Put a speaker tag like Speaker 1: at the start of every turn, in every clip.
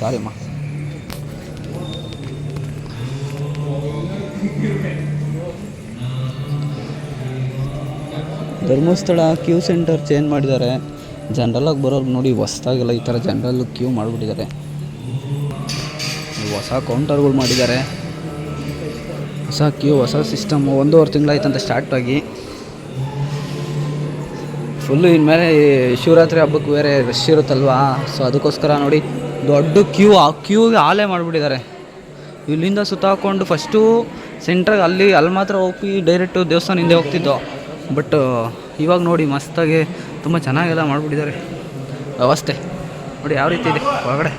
Speaker 1: ಸಾರಿ ಅಮ್ಮ. Dharmasthala queue centre change ಮಾಡಿದ್ದಾರೆ. ಜನ್ರಲ್ಲಾಗಿ ಬರೋರು ನೋಡಿ ಹೊಸ್ದಾಗೆಲ್ಲ ಈ ಥರ ಜನರಲ್ ಕ್ಯೂ ಮಾಡಿಬಿಟ್ಟಿದ್ದಾರೆ. ಹೊಸ ಕೌಂಟರ್ಗಳು ಮಾಡಿದ್ದಾರೆ. ಹೊಸ ಕ್ಯೂ ಹೊಸ ಸಿಸ್ಟಮ್ ಒಂದೂವರೆ ತಿಂಗಳಾಯ್ತಂತ ಸ್ಟಾರ್ಟ್ ಆಗಿ. ಫುಲ್ಲು ಇನ್ಮೇಲೆ ಶಿವರಾತ್ರಿ ಹಬ್ಬಕ್ಕೆ ಬೇರೆ ರಶ್ ಇರುತ್ತಲ್ವಾ? ಸೊ ಅದಕ್ಕೋಸ್ಕರ ನೋಡಿ ದೊಡ್ಡ ಕ್ಯೂ, ಆ ಕ್ಯೂಗೆ ಆಲೆ ಮಾಡಿಬಿಟ್ಟಿದ್ದಾರೆ. ಇಲ್ಲಿಂದ ಸುತ್ತಾಕೊಂಡು ಫಸ್ಟು ಸೆಂಟ್ರಾಗ ಅಲ್ಲಿ ಅಲ್ಲಿ ಮಾತ್ರ ಹೋಗಿ ಡೈರೆಕ್ಟು ದೇವಸ್ಥಾನ ಹಿಂದೆ ಹೋಗ್ತಿದ್ದು. ಬಟ್ ಇವಾಗ ನೋಡಿ ಮಸ್ತಾಗಿ ತುಂಬ ಚೆನ್ನಾಗೆಲ್ಲ ಮಾಡಿಬಿಟ್ಟಿದ್ದಾರೆ. ವ್ಯವಸ್ಥೆ. ನೋಡಿ ಯಾವ ರೀತಿ ಇದೆ ಒಳಗಡೆ.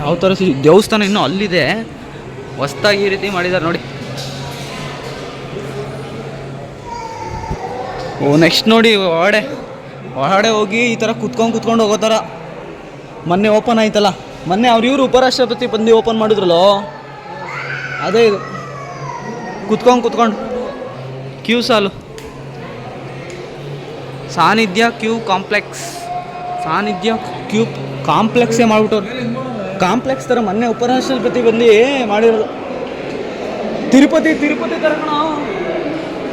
Speaker 1: ಯಾವ ಥರ ದೇವಸ್ಥಾನ ಇನ್ನೂ ಅಲ್ಲಿದೆ. ಹೊಸ್ದಾಗಿ ಈ ರೀತಿ ಮಾಡಿದ್ದಾರೆ ನೋಡಿ. ಓ ನೆಕ್ಸ್ಟ್ ನೋಡಿ ಒಳಗಡೆ. ಒಳಗಡೆ ಹೋಗಿ ಈ ಥರ ಕುತ್ಕೊಂಡು ಕುತ್ಕೊಂಡು ಹೋಗೋ ಥರ. ಮೊನ್ನೆ ಓಪನ್ ಆಯ್ತಲ್ಲ, ಮೊನ್ನೆ ಅವ್ರು ಇವರು ಉಪರಾಷ್ಟ್ರಪತಿ ಬಂದು ಓಪನ್ ಮಾಡಿದ್ರಲ್ಲೋ? ಅದೇ ಇದು. ಕುತ್ಕೊಂಡು ಕುತ್ಕೊಂಡು. ಕ್ಯೂ ಸಾಲು. ಸಾನ್ನಿಧ್ಯ ಕ್ಯೂ ಕಾಂಪ್ಲೆಕ್ಸ್. ಸಾನ್ನಿಧ್ಯ ಕ್ಯೂ ಕಾಂಪ್ಲೆಕ್ಸೇ ಮಾಡಿಬಿಟ್ಟವ್ರು. ಕಾಂಪ್ಲೆಕ್ಸ್ ಥರ ಮೊನ್ನೆ ಉಪರಾಷ್ಟ್ರಪತಿ ಬಂದು ಮಾಡಿರೋದು. ತಿರುಪತಿ ತಿರುಪತಿ ಥರ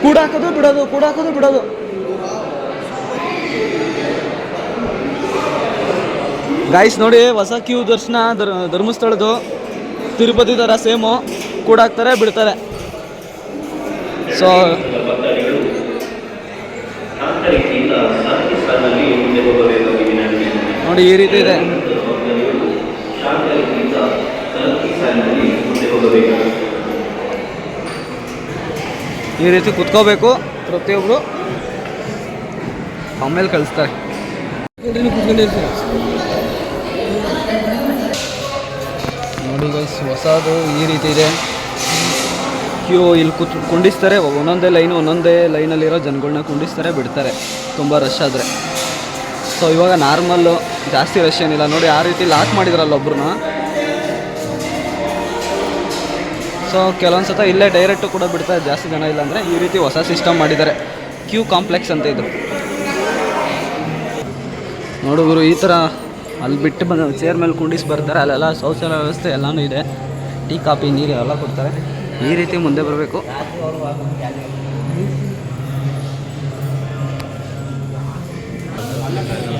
Speaker 1: ಕೂಡಾಕೋದು ಬಿಡೋದು ಕೂಡಾಕೋದು ಬಿಡೋದು. ಗಾಯ್ಸ್ ನೋಡಿ, ಹೊಸ ಕ್ಯೂ ದರ್ಶನ, ಧರ್, ಧರ್ಮಸ್ಥಳದ್ದು. ತಿರುಪತಿ ಥರ ಸೇಮು ಕೂಡಾಕ್ತಾರೆ ಬಿಡ್ತಾರೆ. ಸೊ ನೋಡಿ, ಈ ರೀತಿ ಇದೆ. ಈ ರೀತಿ ಕುತ್ಕೋಬೇಕು ಪ್ರತಿಯೊಬ್ಬರು ಆಮೇಲೆ ಕಳಿಸ್ತಾರೆ. ನೋಡಿ ಗೈಸ್ ಹೊಸದು ಈ ರೀತಿ ಇದೆ. ಕ್ಯೂ ಇಲ್ಲಿ ಕುತ್ ಕುಂಡಿಸ್ತಾರೆ, ಒಂದೊಂದೇ ಲೈನು ಒಂದೊಂದೇ ಲೈನಲ್ಲಿರೋ ಜನಗಳನ್ನ ಕುಂಡಿಸ್ತಾರೆ, ಬಿಡ್ತಾರೆ. ತುಂಬ ರಶ್ ಆದರೆ. ಸೊ ಇವಾಗ ನಾರ್ಮಲ್ಲು ಜಾಸ್ತಿ ರಶ್ ಏನಿಲ್ಲ. ನೋಡಿ, ಆ ರೀತಿ ಲಾಕ್ ಮಾಡಿದ್ರಲ್ಲ ಒಬ್ರನ್ನ ಸೊ ಕೆಲವೊಂದು ಸತ ಇಲ್ಲೇ ಡೈರೆಕ್ಟು ಕೂಡ ಬಿಡ್ತಾರೆ ಜಾಸ್ತಿ ಜನ ಇಲ್ಲ ಅಂದರೆ ಈ ರೀತಿ ಹೊಸ ಸಿಸ್ಟಮ್ ಮಾಡಿದ್ದಾರೆ. ಕ್ಯೂ ಕಾಂಪ್ಲೆಕ್ಸ್ ಅಂತ ಇದು. ನೋಡುಗರು ಈ ಥರ ಅಲ್ಲಿ ಬಿಟ್ಟು ಬಂದ ಚೇರ್ ಮೇಲೆ ಕುಂಡಿಸಿ ಬರ್ತಾರೆ. ಅಲ್ಲೆಲ್ಲ ಶೌಚಾಲಯ ವ್ಯವಸ್ಥೆ ಎಲ್ಲನೂ ಇದೆ. ಟೀ, ಕಾಫಿ, ನೀರು ಎಲ್ಲ ಕೊಡ್ತಾರೆ. ಈ ರೀತಿ ಮುಂದೆ ಬರಬೇಕು.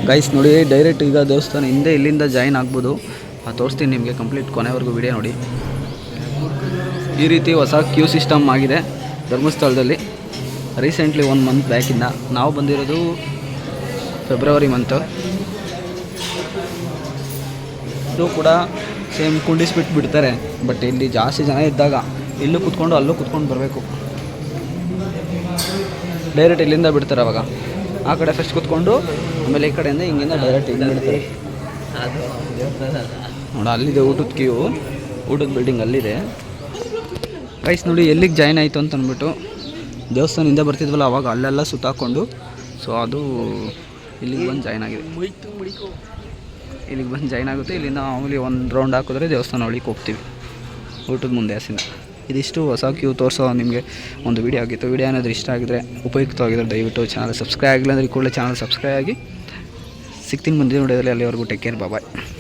Speaker 1: ಗೈಸ್ ನೋಡಿ ಡೈರೆಕ್ಟ್ ಈಗ ದೇವಸ್ಥಾನ ಹಿಂದೆ ಇಲ್ಲಿಂದ ಜಾಯಿನ್ ಆಗ್ಬೋದು. ತೋರಿಸ್ತೀನಿ ನಿಮಗೆ ಕಂಪ್ಲೀಟ್ ಕೊನೆವರೆಗೂ ವಿಡಿಯೋ ನೋಡಿ. ಈ ರೀತಿ ಹೊಸ ಕ್ಯೂ ಸಿಸ್ಟಮ್ ಆಗಿದೆ ಧರ್ಮಸ್ಥಳದಲ್ಲಿ. ರೀಸೆಂಟ್ಲಿ ಒನ್ ಮಂತ್ ಬ್ಯಾಕಿಂದ ನಾವು ಬಂದಿರೋದು ಫೆಬ್ರವರಿ ಮಂತು ಇದು ಕೂಡ ಸೇಮ್ ಕುಂಡಿಸ್ಬಿಟ್ಟು ಬಿಡ್ತಾರೆ ಬಟ್ ಇಲ್ಲಿ ಜಾಸ್ತಿ ಜನ ಇದ್ದಾಗ ಇಲ್ಲೂ ಕುತ್ಕೊಂಡು ಅಲ್ಲೂ ಕುತ್ಕೊಂಡು ಬರಬೇಕು. ಡೈರೆಕ್ಟ್ ಇಲ್ಲಿಂದ ಬಿಡ್ತಾರೆ ಅವಾಗ. ಆ ಕಡೆ ಫಸ್ಟ್ ಕುತ್ಕೊಂಡು, ಆಮೇಲೆ ಈ ಕಡೆಯಿಂದ ಹಿಂಗಿಂದ ಡೈರೆಕ್ಟ್ ಇಲ್ಲಿ ಬಿಡ್ತಾರೆ. ನೋಡ, ಅಲ್ಲಿದೆ ಊಟದ ಕ್ಯೂ ಊಟದ ಬಿಲ್ಡಿಂಗ್ ಅಲ್ಲಿದೆ. ಪ್ರೈಸ್ ನೋಡಿ, ಎಲ್ಲಿಗೆ ಜಾಯ್ನ್ ಆಯಿತು ಅಂತ ಅಂದ್ಬಿಟ್ಟು, ದೇವಸ್ಥಾನದಿಂದ ಬರ್ತಿದ್ವಲ್ಲ ಅವಾಗ ಅಲ್ಲೆಲ್ಲ ಸುತ್ತಾಕೊಂಡು. ಸೊ ಅದು ಇಲ್ಲಿಗೆ ಬಂದು ಜಾಯ್ನ್ ಆಗಿದೆ. ಇಲ್ಲಿಗೆ ಬಂದು ಜಾಯ್ನ್ ಆಗುತ್ತೆ. ಇಲ್ಲಿಂದ ಮಾಮೂಲಿ ಒಂದು ರೌಂಡ್ ಹಾಕಿದ್ರೆ ದೇವಸ್ಥಾನ ಒಳಗೆ ಹೋಗ್ತೀವಿ. ಊಟದ ಮುಂದೆ ಹಸಿನ. ಇದಿಷ್ಟು ಹೊಸ ಕ್ಯೂ ತೋರಿಸೋ ನಿಮಗೆ ಒಂದು ವಿಡಿಯೋ ಆಗಿತ್ತು. ವೀಡಿಯೋ ಏನಾದರೂ ಇಷ್ಟ ಆಗಿದ್ರೆ ಉಪಯುಕ್ತವಾಗಿದ್ದರೆ ದಯವಿಟ್ಟು ಚಾನಲ್ ಸಬ್ಸ್ಕ್ರೈಬ್ ಆಗಿಲ್ಲ ಅಂದರೆ ಕೂಡಲೇ ಚಾನಲ್ ಸಬ್ಸ್ಕ್ರೈಬ್ ಆಗಿ ಸಿಕ್ತೀನಿ ಮುಂದಿನ ವಿಡಿಯೋದಲ್ಲಿ ಅಲ್ಲಿವರೆಗೂ ಟೇಕ್ ಕೇರ್ ಬಾಯ್